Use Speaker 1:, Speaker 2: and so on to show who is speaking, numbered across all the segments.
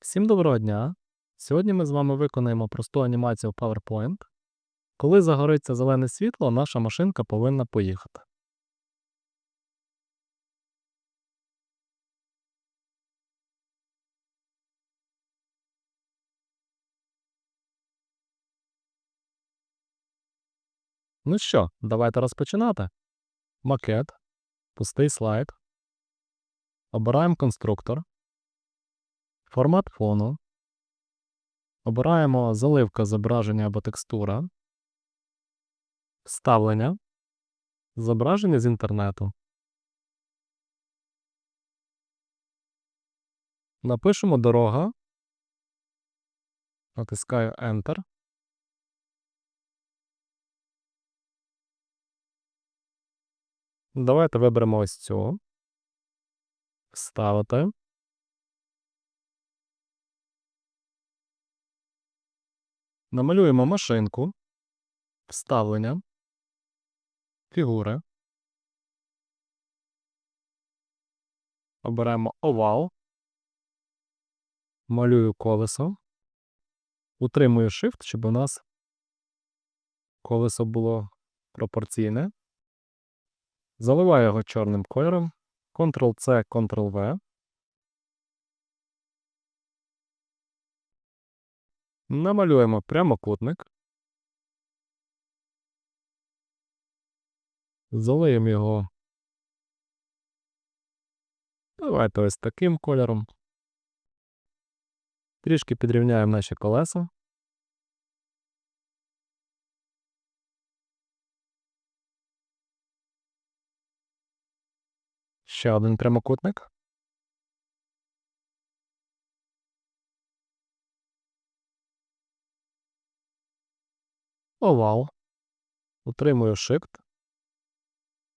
Speaker 1: Всім доброго дня! Сьогодні ми з вами виконаємо просту анімацію в PowerPoint. Коли загориться зелене світло, наша машинка повинна поїхати. Ну що, давайте розпочинати. Макет, пустий слайд. Обираємо конструктор. Формат фону. Обираємо заливка зображення або текстура. Вставлення. Зображення з інтернету. Напишемо дорога. Натискаю Enter. Давайте виберемо ось цю. Вставити. Намалюємо машинку. Вставлення. Фігури. Оберемо овал. Малюю колесо. Утримую Shift, щоб у нас колесо було пропорційне. Заливаю його чорним кольором. Ctrl-C, Ctrl-V. Намалюємо прямокутник. Залиємо його. Давайте ось таким кольором. Трішки підрівняємо наші колеса. Ще один прямокутник. Овал. Утримую Shift.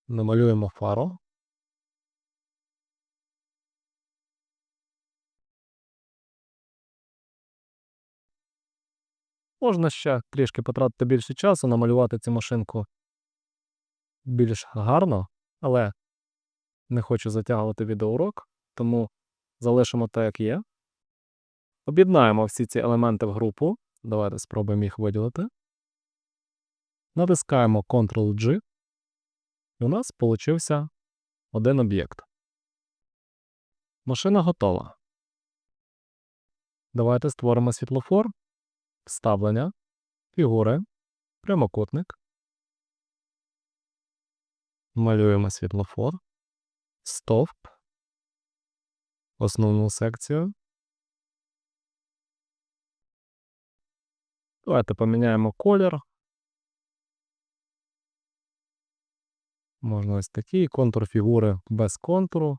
Speaker 1: Намалюємо фару. Можна ще трішки потратити більше часу, намалювати цю машинку більш гарно, але не хочу затягувати відеоурок, тому залишимо те, як є. Об'єднаємо всі ці елементи в групу. Давайте спробуємо їх виділити. Натискаємо Ctrl-G, і у нас получився один об'єкт. Машина готова. Давайте створимо світлофор, вставлення, фігури, прямокутник. Малюємо світлофор, стовп, основну секцію. Давайте поміняємо колір. Можна ось такий контур фігури без контуру.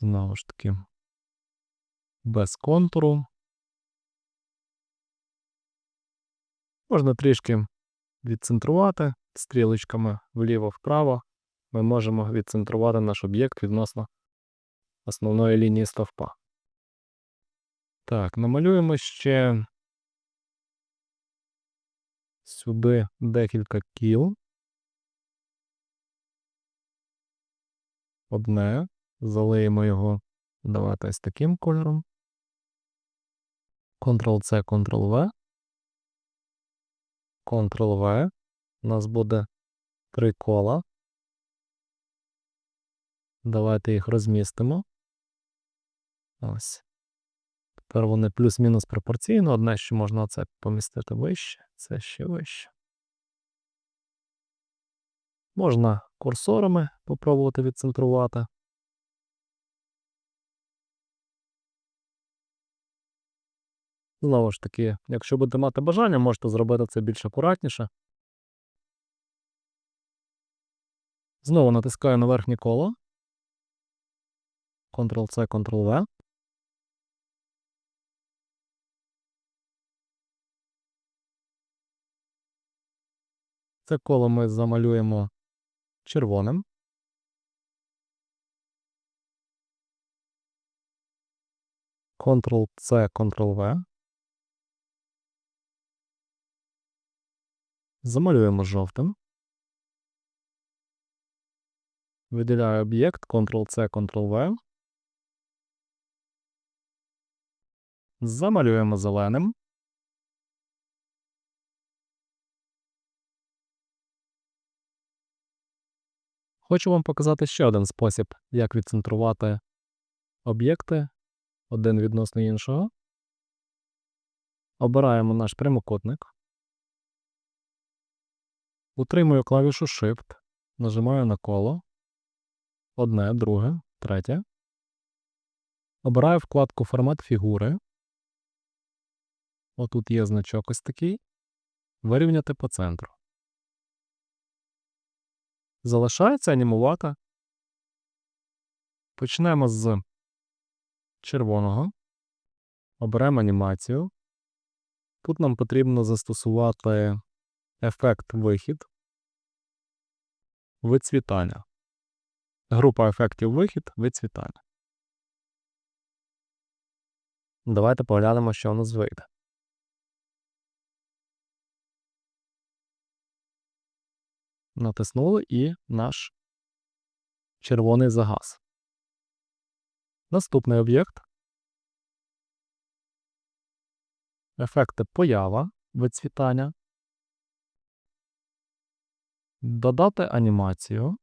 Speaker 1: Знову ж таки, без контуру. Можна трішки відцентрувати стрілочками вліво-вправо. Ми можемо відцентрувати наш об'єкт відносно основної лінії стовпа. Так, намалюємо ще сюди декілька кіл. Одне. Залиємо його. Давайте ось таким кольором. Ctrl-C, Ctrl-V. Ctrl-V. У нас буде три кола. Давайте їх розмістимо. Ось. Тепер вони плюс-мінус пропорційно. Одне, що можна це помістити вище, це ще вище. Можна курсорами попробувати відцентрувати. Знову ж таки, якщо будете мати бажання, можете зробити це більш акуратніше. Знову натискаю на верхнє коло. Ctrl-C, Ctrl-V. Це коло ми замалюємо червоним. Ctrl-C, Ctrl-V. Замалюємо жовтим. Виділяю об'єкт Ctrl-C, Ctrl-V. замалюємо зеленим. Хочу вам показати ще один спосіб, як відцентрувати об'єкти один відносно іншого. Обираємо наш прямокутник. Утримую клавішу Shift, нажимаю на коло. Одне, друге, третє. Обираю вкладку Формат фігури. Отут є значок ось такий. Вирівняти по центру. Залишається анімувати. Почнемо з червоного. Оберемо анімацію. Тут нам потрібно застосувати ефект вихід, вицвітання. Група ефектів вихід, вицвітання. Давайте поглянемо, що у нас вийде. Натиснули і наш червоний загас. Наступний об'єкт. Ефекти поява, вицвітання. Додати анімацію.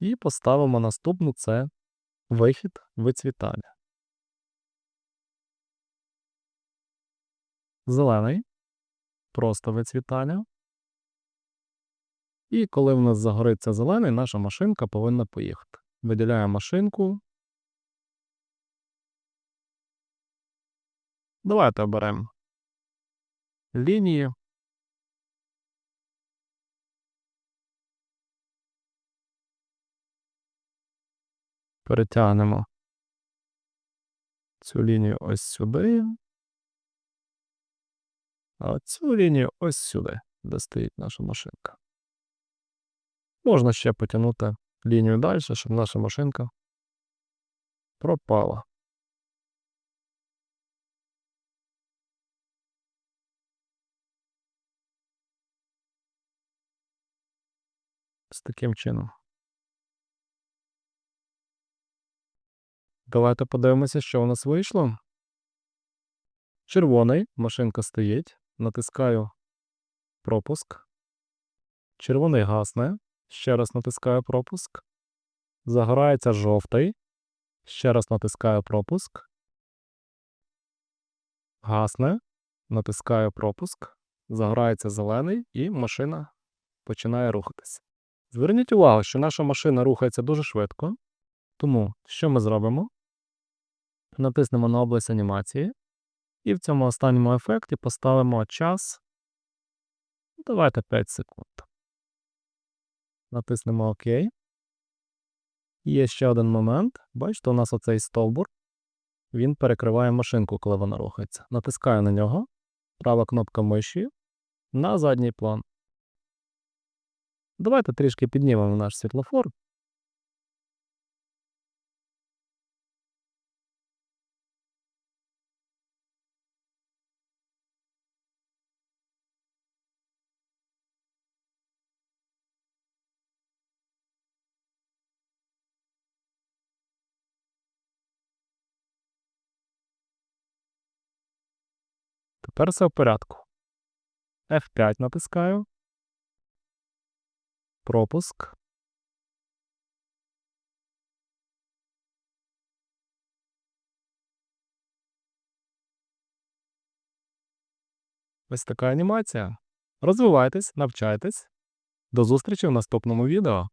Speaker 1: І поставимо наступну це вихід вицвітання. Зелений. Просто вицвітання. І коли в нас загориться зелений, наша машинка повинна поїхати. Виділяємо машинку. Давайте оберемо лінії. Перетягнемо цю лінію ось сюди. А цю лінію ось сюди, де стоїть наша машинка. Можна ще потягнути лінію далі, щоб наша машинка пропала. З таким чином. Давайте подивимося, що у нас вийшло. Червоний, машинка стоїть. Натискаю пропуск. Червоний гасне. Ще раз натискаю пропуск. Загорається жовтий. Ще раз натискаю пропуск. Гасне. Натискаю пропуск. Загорається зелений, і машина починає рухатися. Зверніть увагу, що наша машина рухається дуже швидко. Тому що ми зробимо? Натиснемо на область анімації. І в цьому останньому ефекті поставимо час. Давайте 5 секунд. Натиснемо ОК. Є ще один момент. Бачите, у нас оцей стовбур. Він перекриває машинку, коли вона рухається. Натискаю на нього. Права кнопка миші на задній план. Давайте трішки піднімемо наш світлофор. Тепер все в порядку. F5 натискаю. Пропуск. Ось така анімація. Розвивайтесь, навчайтесь. До зустрічі в наступному відео.